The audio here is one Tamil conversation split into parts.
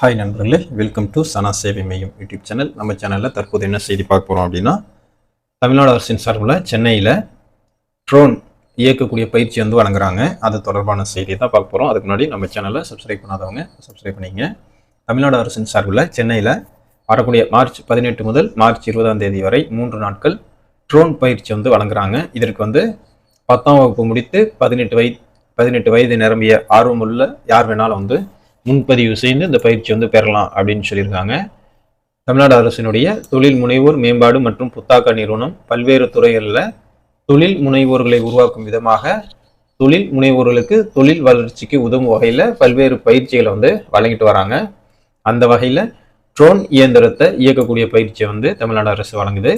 ஹாய் நண்பர்களே வெல்கம் டு சனா சேவை மையம் யூடியூப் சேனல் நம்ம சேனலில் தற்போது என்ன செய்தி பார்க்க போகிறோம் அப்படின்னா தமிழ்நாடு அரசின் சார்பில் சென்னையில் ட்ரோன் இயக்கக்கூடிய பயிற்சி வந்து வழங்குறாங்க. அது தொடர்பான செய்தி தான் பார்க்க போகிறோம் அதுக்கு முன்னாடி நம்ம சேனலை சப்ஸ்கிரைப் பண்ணாதவங்க சப்ஸ்கிரைப் பண்ணிங்க. தமிழ்நாடு அரசின் சார்பில் சென்னையில் வரக்கூடிய மார்ச் பதினெட்டு முதல் மார்ச் இருபதாம் தேதி வரை மூன்று நாட்கள் ட்ரோன் பயிற்சி வந்து வழங்குறாங்க. இதற்கு வந்து பத்தாம் வகுப்பு முடித்து பதினெட்டு வயது பதினெட்டு வயது நிரம்பிய ஆர்வமுள்ள யார் வேணாலும் வந்து முன்பதிவு செய்து இந்த பயிற்சி வந்து பெறலாம் அப்படின்னு சொல்லியிருக்காங்க. தமிழ்நாடு அரசினுடைய தொழில் முனைவோர் மேம்பாடு மற்றும் புத்தாக்க நிறுவனம் பல்வேறு துறைகளில் தொழில் முனைவோர்களை உருவாக்கும் விதமாக தொழில் முனைவோர்களுக்கு தொழில் வளர்ச்சிக்கு உதவும் வகையில் பல்வேறு பயிற்சிகளை வந்து வழங்கிட்டு வராங்க. அந்த வகையில் ட்ரோன் இயந்திரத்தை இயக்கக்கூடிய பயிற்சியை வந்து தமிழ்நாடு அரசு வழங்குது.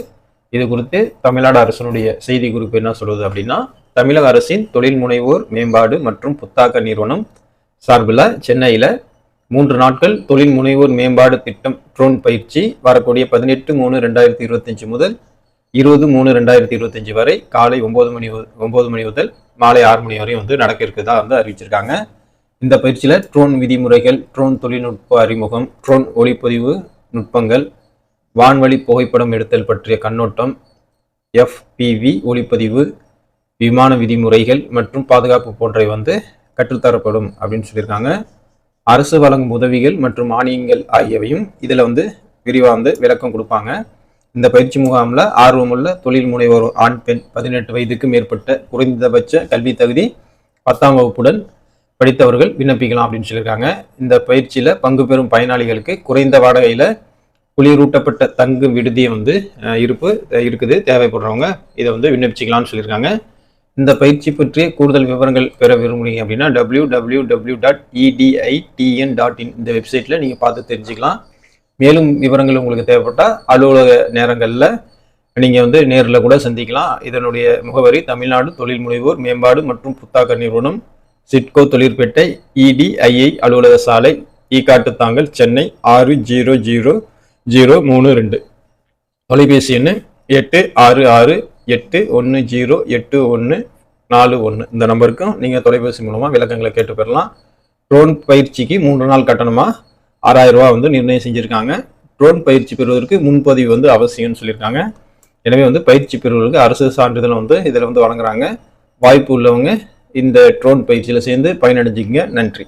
இது குறித்து தமிழ்நாடு அரசனுடைய செய்தி குறிப்பு என்ன சொல்லுது அப்படின்னா தமிழக அரசின் தொழில் முனைவோர் மேம்பாடு மற்றும் புத்தாக்க நிறுவனம் சார்பில் சென்னையில் மூன்று நாட்கள் தொழில் முனைவோர் மேம்பாடு திட்டம் ட்ரோன் பயிற்சி வரக்கூடிய பதினெட்டு மூணு ரெண்டாயிரத்தி இருபத்தஞ்சு முதல் இருபது மூணு ரெண்டாயிரத்தி இருபத்தஞ்சு வரை காலை ஒம்பது மணி ஒம்பது மணி முதல் மாலை ஆறு மணி வரை வந்து நடக்க இருக்கிறதா வந்து அறிவிச்சிருக்காங்க. இந்த பயிற்சியில் ட்ரோன் விதிமுறைகள் ட்ரோன் தொழில்நுட்ப அறிமுகம் ட்ரோன் ஒளிப்பதிவு நுட்பங்கள் வான்வழி புகைப்படம் எடுத்தல் பற்றிய கண்ணோட்டம் எஃப்பிவி ஒளிப்பதிவு விமான விதிமுறைகள் மற்றும் பாதுகாப்பு போன்றவை வந்து கற்றுத்தரப்படும் அப்படின்னு சொல்லியிருக்காங்க. அரசு வழங்கும் உதவிகள் மற்றும் மானியங்கள் ஆகியவையும் இதில் வந்து விரிவாக வந்து விளக்கம் கொடுப்பாங்க. இந்த பயிற்சி முகாமில் ஆர்வமுள்ள தொழில் முனைவோர் ஆண் பெண் பதினெட்டு வயதுக்கு மேற்பட்ட குறைந்தபட்ச கல்வி தகுதி பத்தாம் வகுப்புடன் படித்தவர்கள் விண்ணப்பிக்கலாம் அப்படின்னு சொல்லியிருக்காங்க. இந்த பயிற்சியில் பங்கு பெறும் பயனாளிகளுக்கு குறைந்த வாடகையில் குளிரூட்டப்பட்ட தங்கும் விடுதியை வந்து இருப்பு இருக்குது. தேவைப்படுறவங்க இதை வந்து விண்ணப்பிச்சிக்கலாம்னு சொல்லியிருக்காங்க. இந்த பயிற்சி பற்றிய கூடுதல் விவரங்கள் பெற விரும்புறீங்க அப்படின்னா W W W dot EDITN dot in இந்த வெப்சைட்டில் நீங்கள் பார்த்து தெரிஞ்சுக்கலாம். மேலும் விவரங்கள் உங்களுக்கு தேவைப்பட்டால் அலுவலக நேரங்களில் நீங்கள் வந்து நேரில் கூட சந்திக்கலாம். இதனுடைய முகவரி தமிழ்நாடு தொழில் முனைவோர் மேம்பாடு மற்றும் புத்தாக்க நிறுவனம் சிட்கோ தொழிற்பேட்டை இடிஐஐ அலுவலக சாலை ஈக்காட்டு தாங்கல் சென்னை ஆறு ஜீரோ ஜீரோ ஜீரோ மூணு ரெண்டு. தொலைபேசி எண் எட்டு ஆறு ஆறு எட்டு ஒன்று ஜீரோ எட்டு ஒன்று நாலு ஒன்று இந்த நம்பருக்கும் நீங்கள் தொலைபேசி மூலமாக விளக்கங்களை கேட்டு பெறலாம். ட்ரோன் பயிற்சிக்கு மூன்று நாள் கட்டணமாக ஆறாயிரம் ரூபா வந்து நிர்ணயம் செஞ்சுருக்காங்க. ட்ரோன் பயிற்சி பெறுவதற்கு முன்பதிவு வந்து அவசியம்னு சொல்லியிருக்காங்க. எனவே வந்து பயிற்சி பெறுவதற்கு அரசு சான்றிதழ் வந்து இதில் வந்து வழங்குறாங்க. வாய்ப்பு உள்ளவங்க இந்த ட்ரோன் பயிற்சியில் சேர்ந்து பயனடைஞ்சிக்கங்க. நன்றி.